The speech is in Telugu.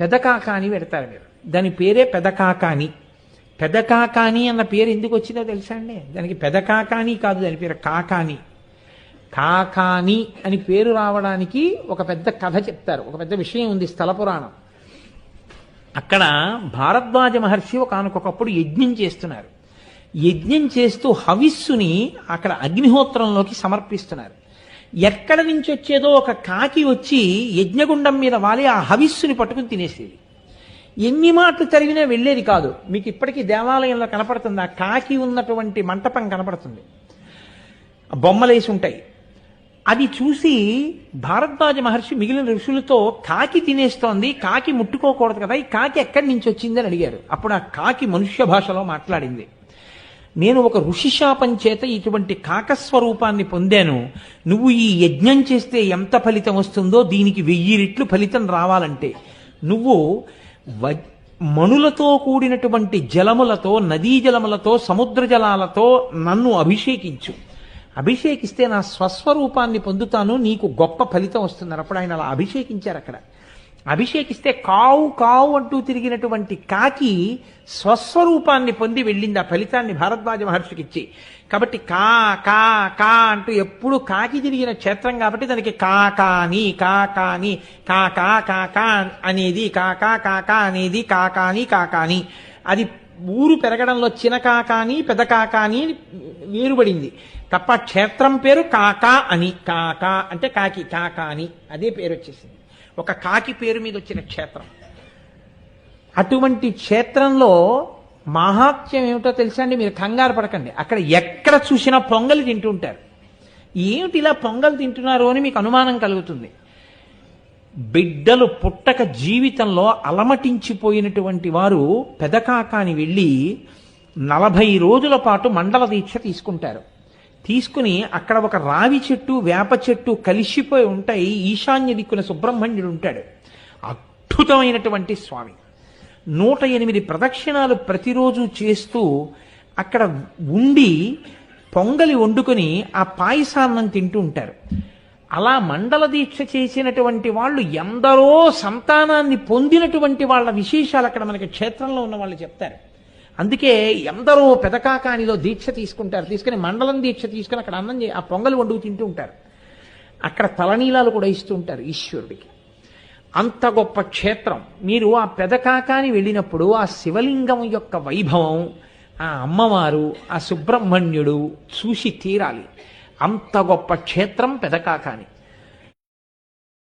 పెదకాకాని పెడతారు మీరు. దాని పేరే పెదకాకాని. పెదకాకాని అన్న పేరు ఎందుకు వచ్చిందో తెలుసా అండి? దానికి పెదకాకాని కాదు దాని పేరు కాకాని. కాకాని అని పేరు రావడానికి ఒక పెద్ద కథ చెప్తారు. ఒక పెద్ద విషయం ఉంది స్థల పురాణం. అక్కడ భారద్వాజ మహర్షి ఒకనకొకప్పుడు యజ్ఞం చేస్తున్నారు. యజ్ఞం చేస్తూ హవిస్సుని అక్కడ అగ్నిహోత్రంలోకి సమర్పిస్తున్నారు. ఎక్కడ నుంచి వచ్చేదో ఒక కాకి వచ్చి యజ్ఞగుండం మీద వాలి ఆ హవిస్సుని పట్టుకుని తినేసేది. ఎన్ని మాటలు చదివినా వెళ్ళేది కాదు. మీకు ఇప్పటికీ దేవాలయంలో కనపడుతుంది. ఆ కాకి ఉన్నటువంటి మంటపం కనపడుతుంది. బొమ్మలేసి ఉంటాయి. అది చూసి భారద్వాజ మహర్షి మిగిలిన ఋషులతో కాకి తినేస్తోంది. కాకి ముట్టుకోకూడదు కదా. ఈ కాకి ఎక్కడి నుంచి వచ్చిందని అడిగారు. అప్పుడు ఆ కాకి మనుష్య భాషలో మాట్లాడింది. నేను ఒక ఋషి శాపం చేత ఇటువంటి కాకస్వరూపాన్ని పొందాను. నువ్వు ఈ యజ్ఞం చేస్తే ఎంత ఫలితం వస్తుందో దీనికి వెయ్యి రెట్లు ఫలితం రావాలంటే. నువ్వు వ మణులతో కూడినటువంటి జలములతో నదీ జలములతో సముద్ర జలాలతో నన్ను అభిషేకించు. అభిషేకిస్తే నా స్వస్వరూపాన్ని పొందుతాను నీకు గొప్ప ఫలితం వస్తుంది. అప్పుడు ఆయన అలా అభిషేకించారు అక్కడ అభిషేకిస్తే కావు కావు అంటూ తిరిగినటువంటి కాకి స్వస్వరూపాన్ని పొంది వెళ్ళింది ఆ ఫలితాన్ని భారద్వాజ మహర్షికి ఇచ్చి కాబట్టి కా కా కా అంటూ ఎప్పుడు కాకి తిరిగిన క్షేత్రం కాబట్టి దానికి కాకాని కాకాని కాకా కాకా అనేది కాకా కాకా అనేది కాకాని కాకాని అది ఊరు పెరగడంలో చిన్న కాకాని పెద్ద కాకాని అని తప్ప క్షేత్రం పేరు కాకా అని కాకా అంటే కాకి కాకాని అదే పేరు వచ్చేసింది ఒక కాకి పేరు మీద వచ్చిన క్షేత్రం. అటువంటి క్షేత్రంలో మహాత్మ్యం ఏమిటో తెలుసా అండి? మీరు కంగారు పడకండి. అక్కడ ఎక్కడ చూసినా పొంగలి తింటుంటారు ఏమిటి ఇలా పొంగల్ తింటున్నారు అని మీకు అనుమానం కలుగుతుంది. బిడ్డలు పుట్టక జీవితంలో అలమటించిపోయినటువంటి వారు పెదకాకాని వెళ్ళి నలభై రోజుల పాటు మండల దీక్ష తీసుకుంటారు. తీసుకుని అక్కడ ఒక రావి చెట్టు వేప చెట్టు కలిసిపోయి ఉంటాయి. ఈశాన్య దిక్కున సుబ్రహ్మణ్యుడు ఉంటాడు. అద్భుతమైనటువంటి స్వామి. నూట ఎనిమిది ప్రదక్షిణాలు ప్రతిరోజు చేస్తూ అక్కడ ఉండి పొంగలి వండుకొని ఆ పాయసాన్నం తింటూ ఉంటారు. అలా మండల దీక్ష చేసినటువంటి వాళ్ళు ఎందరో సంతానాన్ని పొందినటువంటి వాళ్ళ విశేషాలు అక్కడ మనకి క్షేత్రంలో ఉన్న వాళ్ళు చెప్తారు. అందుకే ఎందరో పెదకాకానిలో దీక్ష తీసుకుంటారు. తీసుకుని మండలం దీక్ష తీసుకుని అక్కడ అన్నం చే- ఆ పొంగలు వండుకు తింటూ ఉంటారు. అక్కడ తలనీలాలు కూడా ఇస్తూ ఉంటారు ఈశ్వరుడికి. అంత గొప్ప క్షేత్రం. మీరు ఆ పెదకాకాని వెళ్ళినప్పుడు ఆ శివలింగం యొక్క వైభవం ఆ అమ్మవారు ఆ సుబ్రహ్మణ్యుడు చూసి తీరాలి. అంత గొప్ప క్షేత్రం పెదకాకాని.